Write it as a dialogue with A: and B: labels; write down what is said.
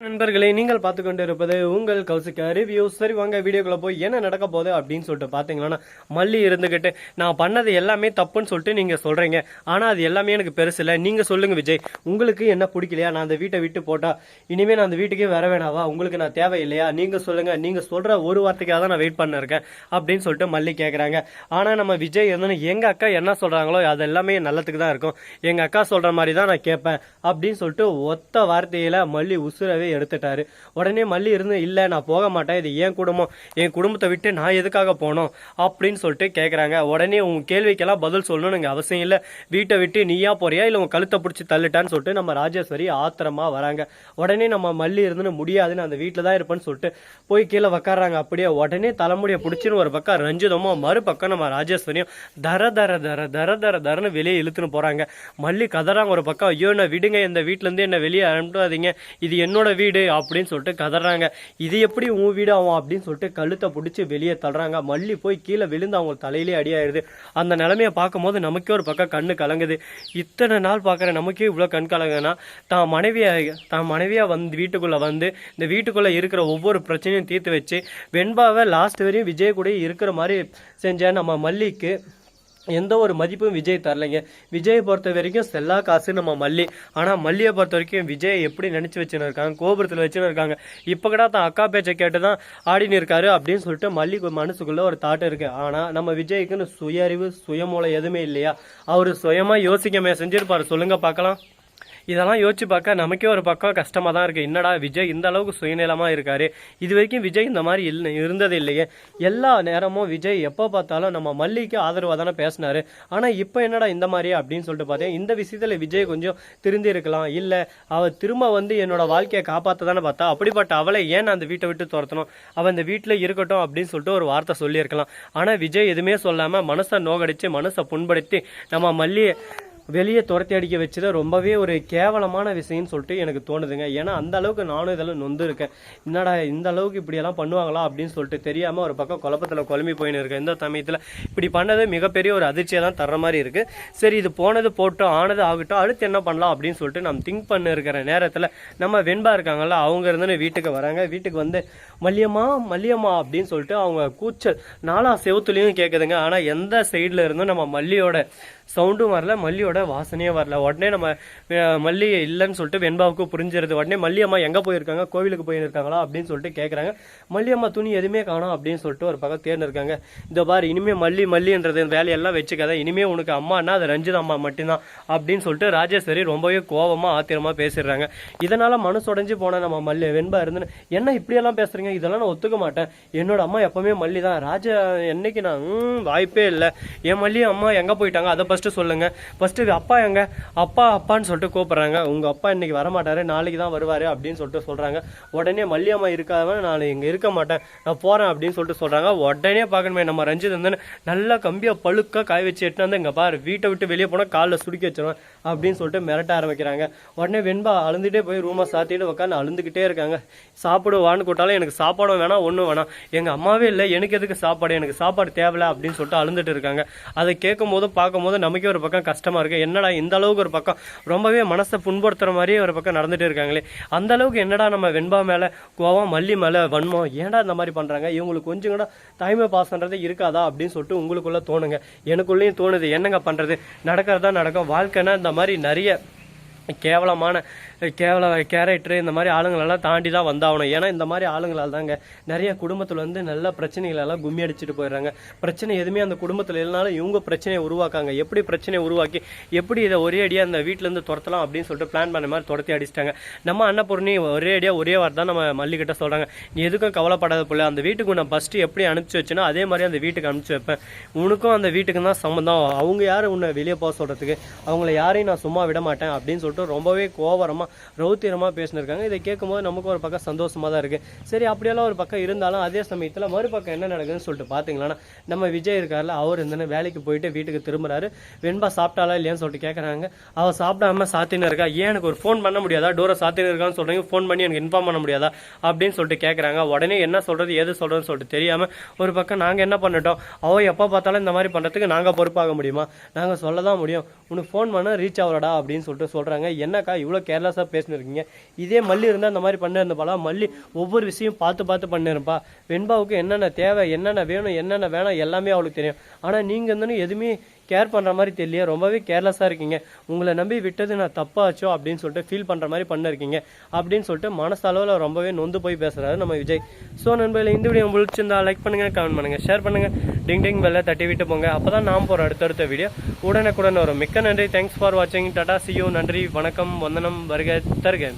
A: நண்பர்களே நீங்கள் பார்த்து கொண்டு இருப்பது உங்கள் கௌசிக்க ரிவ்யூ சரி வாங்க வீடியோக்குள்ள போய் என்ன நடக்க போகுது அப்படின்னு சொல்லிட்டு பார்த்தீங்கன்னா மல்லி இருந்துக்கிட்டு நான் பண்ணது எல்லாமே தப்புன்னு சொல்லிட்டு நீங்கள் சொல்கிறீங்க ஆனால் அது எல்லாமே எனக்கு பெருசு இல்லை. நீங்கள் சொல்லுங்கள் விஜய். உங்களுக்கு என்ன பிடிக்கலையா? நான் அந்த வீட்டை விட்டு போட்டா இனிமேல் நான் அந்த வீட்டுக்கே வர வேணாவா? உங்களுக்கு நான் தேவையில்லையா நீங்கள் சொல்லுங்கள் நீங்கள் சொல்கிற ஒரு வார்த்தைக்காக தான் நான் வெயிட் பண்ணிருக்கேன் அப்படின்னு சொல்லிட்டு மல்லி கேட்குறாங்க ஆனால் நம்ம விஜய் என்னன்னு எங்கள் அக்கா என்ன சொல்கிறாங்களோ அது எல்லாமே நல்லத்துக்கு தான் இருக்கும். எங்கள் அக்கா சொல்கிற மாதிரி தான் நான் கேட்பேன் அப்படின்னு சொல்லிட்டு ஒத்த வார்த்தையில் மல்லி உசுரவே எடுத்துட்டாரு. உடனே மல்லி இருந்து இல்லை நான் போக மாட்டேன். இது என் குடும்பம். என் குடும்பத்தை விட்டு நான் எதுக்காக போனோம்? அப்படின்னு சொல்லிட்டு கேட்குறாங்க உடனே உன் கேள்விக்கெல்லாம் பதில் சொல்லணும்னு அவசியம் இல்லை. வீட்டை விட்டு நீயா போறியா? இல்லை உன் கழுத்தை பிடிச்சி தள்ளிட்டான்னு சொல்லிட்டு நம்ம ராஜேஸ்வரி ஆத்திரமா வராங்க. உடனே நம்ம மல்லி இருந்துன்னு முடியாதுன்னு அந்த வீட்டில் தான் இருப்பேன்னு சொல்லிட்டு போய் கீழே உக்காடுறாங்க அப்படியே உடனே தலைமுடியை பிடிச்சின்னு ஒரு பக்கம் ரஞ்சிதமும் மறுபக்கம் நம்ம ராஜேஸ்வரியும் தர தர தர தர தர தரன்னு வெளியே இழுத்துன்னு போறாங்க. மல்லி கதறாங்க ஒரு பக்கம் ஐயோ என்ன விடுங்க. இந்த வீட்டிலேருந்து என்ன வெளியே அனுப்பாதீங்க இது என்னோட வீடு அப்படின்னு சொல்லிட்டு கதறாங்க. இது எப்படி உன் வீடு ஆகும் அப்படின்னு சொல்லிட்டு கழுத்தை பிடிச்சி வெளியே தள்ளுறாங்க. மல்லி போய் கீழே விழுந்து அவங்க தலையிலே அடியாயிருது அந்த நிலைமையை பார்க்கும்போது நமக்கே ஒரு பக்கம் கண்ணு கலங்குது. இத்தனை நாள் பார்க்குற நமக்கே இவ்வளோ கண் கலங்குனா தான் மனைவியாக தான் மனைவியாக வந்து வீட்டுக்குள்ளே வந்து இந்த வீட்டுக்குள்ளே இருக்கிற ஒவ்வொரு பிரச்சனையும் தீர்த்து வச்சு வெண்பாவை லாஸ்ட் வரையும் விஜய் கூட இருக்கிற மாதிரி செஞ்ச நம்ம மல்லிக்கு எந்த ஒரு மதிப்பும் விஜய் தரலைங்க. விஜயை பொறுத்த வரைக்கும் செல்லா காசு நம்ம மல்லி. ஆனால் மல்லியை பொறுத்த வரைக்கும் விஜய் எப்படி நினச்சி வச்சுன்னு இருக்காங்க கோபுரத்தில் வச்சுன்னு இருக்காங்க இப்போ கூட தான் அக்கா பேச்சை கேட்டு தான் ஆடின்னு இருக்காரு அப்படின்னு சொல்லிட்டு மல்லி மனசுக்குள்ளே ஒரு தாட் இருக்கு. ஆனால் நம்ம விஜய்க்குன்னு சுய அறிவு சுயமூலம் எதுவுமே இல்லையா? அவர் சுயமாக யோசிக்கமே செஞ்சிருப்பாரு. சொல்லுங்கள் பார்க்கலாம். இதெல்லாம் யோசிச்சு பார்க்க நமக்கே ஒரு பக்கம் கஷ்டமாக தான் இருக்குது என்னடா விஜய் இந்த அளவுக்கு சுயநலமாக இருக்காரு? இது வரைக்கும் விஜய் இந்த மாதிரி இல்லை இருந்தது இல்லையே. எல்லா நேரமும் விஜய் எப்போ பார்த்தாலும் நம்ம மல்லிக்கு ஆதரவாக தானே பேசினார். ஆனால் இப்போ என்னடா இந்த மாதிரி அப்படின்னு சொல்லிட்டு பார்த்தேன். இந்த விஷயத்தில் விஜய் கொஞ்சம் திருந்தி இருக்கலாம். இல்லை அவள் திரும்ப வந்து என்னோட வாழ்க்கையை காப்பாற்ற தானே பார்த்தா. அப்படிப்பட்ட அவளை ஏன் அந்த வீட்டை விட்டு துரத்தணும்? அவள் அந்த வீட்டில் இருக்கட்டும் அப்படின்னு சொல்லிட்டு ஒரு வார்த்தை சொல்லியிருக்கலாம். ஆனால் விஜய் எதுவுமே சொல்லாமல் மனசை நோகடிச்சு மனசை புண்படுத்தி நம்ம மல்லியை வெளியே துரத்தி அடிக்க வச்சது ரொம்பவே ஒரு கேவலமான விஷயம்னு சொல்லிட்டு எனக்கு தோணுதுங்க. ஏன்னா அந்த அளவுக்கு நானும் இதெல்லாம் நொந்து இருக்கேன் என்னடா இந்த அளவுக்கு இப்படியெல்லாம் பண்ணுவாங்களா அப்படின்னு சொல்லிட்டு தெரியாமல் ஒரு பக்கம் குழப்பத்தில் குழம்பி போயின்னு இருக்கேன். இந்த சமயத்தில் இப்படி பண்ணது மிகப்பெரிய ஒரு அதிர்ச்சியை தான் தர்ற மாதிரி இருக்குது சரி இது போனது போட்டோம் ஆனது ஆகட்டும் அடுத்து என்ன பண்ணலாம் அப்படின்னு சொல்லிட்டு நம்ம திங்க் பண்ண இருக்கிற நேரத்தில் நம்ம வெண்பா இருக்காங்கல்ல அவங்க இருந்துன்னு வீட்டுக்கு வராங்க. வீட்டுக்கு வந்து மல்லியம்மா மல்லியம்மா அப்படின்னு சொல்லிட்டு அவங்க கூச்சல் நாலா செவத்துலேயும் கேட்குதுங்க ஆனால் எந்த சைடில் இருந்தும் நம்ம மல்லியோட சவுண்டும் வரல மல்லியோட வாசனையே வரல. உடனே நம்ம மல்லி இல்லைன்னு சொல்லிட்டு வெண்பாவுக்கு புரிஞ்சிருது. உடனே மல்லி அம்மா எங்கே போயிருக்காங்க? கோவிலுக்கு போயிருக்காங்களா? அப்படின்னு சொல்லிட்டு கேட்குறாங்க மல்லி அம்மா துணி எதுவுமே காணும் அப்படின்னு சொல்லிட்டு ஒரு பக்கம் தேர்ந்து இருக்காங்க இந்த பாரு இனிமே மல்லி மல்லின்றது இந்த வேலையெல்லாம் வச்சுக்காத. இனிமே உனக்கு அம்மானா அது ரஞ்சித் அம்மா மட்டும்தான் அப்படின்னு சொல்லிட்டு ராஜேஸ்வரி ரொம்பவே கோபமாக ஆத்திரமா பேசிடுறாங்க. இதனால மனசு உடைஞ்சு போன நம்ம மல்லி வெண்பா இருந்து என்ன இப்படியெல்லாம் பேசுறீங்க? இதெல்லாம் நான் ஒத்துக்க மாட்டேன். என்னோட அம்மா எப்பவுமே மல்லி தான் ராஜா என்னைக்கு நான் ம், வாய்ப்பே இல்லை. என் மல்லி அம்மா எங்கே போயிட்டாங்க? அதை ஃபஸ்ட்டு சொல்லுங்கள் ஃபஸ்ட்டு அப்பா எங்க? அப்பா அப்பான்னு சொல்லிட்டு கூப்பிட்றாங்க. உங்கள் அப்பா இன்னைக்கு வரமாட்டாரு. நாளைக்கு தான் வருவார் அப்படின்னு சொல்லிட்டு சொல்கிறாங்க உடனே மல்லியம்மா இருக்காதவன் நான் இங்கே இருக்க மாட்டேன். நான் போகிறேன் அப்படின்னு சொல்லிட்டு சொல்கிறாங்க உடனே பார்க்கணுமே நம்ம ரஞ்சித் வந்து நல்லா கம்பியாக பழுக்காக காய வச்சு எட்டுனா வந்து இங்க பாரு வீட்டை விட்டு வெளியே போனால் காலில் சுடுக்கி வச்சிருவேன் அப்படின்னு சொல்லிட்டு மிரட்ட ஆரம்பிக்கிறாங்க. உடனே வெண்பா அழுந்துட்டே போய் ரூமை சாத்திட்டு உட்காந்து அழுந்துக்கிட்டே இருக்காங்க. சாப்பிடுவான்னு கூட்டாலும் எனக்கு சாப்பாடும் வேணாம் ஒன்றும் வேணாம். எங்கள் அம்மாவே இல்லை. எனக்கு எதுக்கு சாப்பாடு? எனக்கு சாப்பாடு தேவையில்ல அப்படின்னு சொல்லிட்டு அழுந்துட்டு இருக்காங்க. அதை கேட்கும் போது பார்க்கும் போது நமக்கே ஒரு பக்கம் கஷ்டமா இருக்கு. என்னடா இந்த அளவுக்கு ஒரு பக்கம்? ரொம்பவே மனசை புண்படுத்துற மாதிரியே ஒரு பக்கம் நடந்துட்டு இருக்காங்களே. அந்த அளவுக்கு என்னடா நம்ம வெண்பா மேலே கோவம் மல்லி மேலே வன்மம்? ஏன்டா இந்த மாதிரி பண்ணுறாங்க இவங்களுக்கு கொஞ்சம் கூட தாய்மை பாசன்றதே இருக்காதா? அப்படின்னு சொல்லிட்டு உங்களுக்குள்ள தோணுங்க. எனக்குள்ளேயும் தோணுது. என்னங்க பண்ணுறது நடக்கிறதா நடக்கும். வாழ்க்கைன்னா இந்த மாதிரி நிறைய கேவலமான கேவல கேரக்டர் இந்த மாதிரி ஆளுங்களெல்லாம் தாண்டி தான் வந்தாகணும். ஏன்னா இந்த மாதிரி ஆளுங்களால் தாங்க நிறைய குடும்பத்தில் வந்து நல்ல பிரச்சனைகளெல்லாம் கும்மி அடிச்சுட்டு போயிடுறாங்க. பிரச்சனை எதுவுமே அந்த குடும்பத்தில் இல்லைனாலும் இவங்க பிரச்சனையை உருவாக்காங்க. எப்படி பிரச்சனையை உருவாக்கி எப்படி இதை ஒரே அடியாக அந்த வீட்டிலேருந்து துரத்தலாம் அப்படின்னு சொல்லிட்டு பிளான் பண்ண மாதிரி துரத்தி அடிச்சிட்டாங்க. நம்ம அன்னபூர்ணி ஒரே அடியாக ஒரே வார்த்தை தான் நம்ம மல்லிக்கிட்ட சொல்கிறாங்க நீ எதுக்கும் கவலைப்படாத போல அந்த வீட்டுக்கு நான் ஃபஸ்ட்டு எப்படி அனுப்பிச்சு வச்சேனோ அதே மாதிரி அந்த வீட்டுக்கு அனுப்பிச்சு வைப்பேன். உனக்கும் அந்த வீட்டுக்கு தான் சம்மந்தம் அவங்க யார் உன்னை வெளியே போக சொல்கிறதுக்கு அவங்கள யாரையும் நான் சும்மா விட மாட்டேன் அப்படின்னு சொல்லிட்டு ரொம்பவே கோவரமாக ரௌத்திரமாக பேசினிருக்காங்க. இதை கேட்கும்போது நமக்கு ஒரு பக்கம் சந்தோஷமாக தான் இருக்குது சரி அப்படியெல்லாம் ஒரு பக்கம் இருந்தாலும் அதே சமயத்தில் மறுபக்கம் என்ன நடக்குதுன்னு சொல்லிட்டு பார்த்தீங்களா நம்ம விஜய் இருக்கார்ல அவர் இந்த வேலைக்கு போயிட்டு வீட்டுக்கு திரும்புறாரு. வெண்பா சாப்பிட்டாலா இல்லையான்னு சொல்லிட்டு கேட்குறாங்க அவள் சாப்பிடாம சாத்தின்னு இருக்கா? ஏன் எனக்கு ஒரு ஃபோன் பண்ண முடியாதா? டோரை சாத்தின்னு இருக்கான்னு சொல்கிறீங்க ஃபோன் பண்ணி எனக்கு இன்ஃபார்ம் பண்ண முடியாதா? அப்படின்னு சொல்லிட்டு கேட்குறாங்க உடனே என்ன சொல்கிறது எது சொல்கிறதுன்னு சொல்லிட்டு தெரியாமல் ஒரு பக்கம் நாங்கள் என்ன பண்ணிட்டோம்? அவள் எப்போ பார்த்தாலும் இந்த மாதிரி பண்ணுறதுக்கு நாங்கள் பொறுப்பாக முடியுமா? நாங்கள் சொல்ல தான் முடியும். உனக்கு ஃபோன் பண்ண ரீச் ஆகலடா அப்படின்னு சொல்லிட்டு சொல்கிறாங்க என்னக்கா இவ்வளோ கேர்லெஸ் கேர்லெஸ்ஸாக பேசினிருக்கீங்க. இதே மல்லி இருந்தால் அந்த மாதிரி பண்ணிருந்தப்பாளா மல்லி ஒவ்வொரு விஷயம் பார்த்து பார்த்து பண்ணிருப்பா. வெண்பாவுக்கு என்னென்ன தேவை என்னென்ன வேணும் என்னென்ன வேணும் எல்லாமே அவளுக்கு தெரியும். ஆனால் நீங்கள் வந்து எதுவுமே கேர் பண்ணுற மாதிரி தெரியல ரொம்பவே கேர்லெஸ்ஸாக இருக்கீங்க. உங்களை நம்பி விட்டது நான் தப்பாச்சோ அப்படின்னு சொல்லிட்டு ஃபீல் பண்ணுற மாதிரி பண்ணிருக்கீங்க. அப்படின்னு சொல்லிட்டு மனசளவில் ரொம்பவே நொந்து போய் பேசுகிறாரு நம்ம விஜய். ஸோ நண்பர்களே இந்த வீடியோ முடிச்சிருந்தா லைக் பண்ணுங்கள் கமெண்ட் பண்ணுங்கள் ஷேர் பண்ணுங்கள் டிங் டிங் வெள்ள தட்டி விட்டு போங்க. அப்போ தான் நாம் போகிற அடுத்தடுத்த வீடியோ உடனுக்குடன் வரும். மிக்க நன்றி. தேங்க்ஸ் ஃபார் வாட்சிங் டாடா சியூ நன்றி. வணக்கம். வந்தனம். வருக. தருக.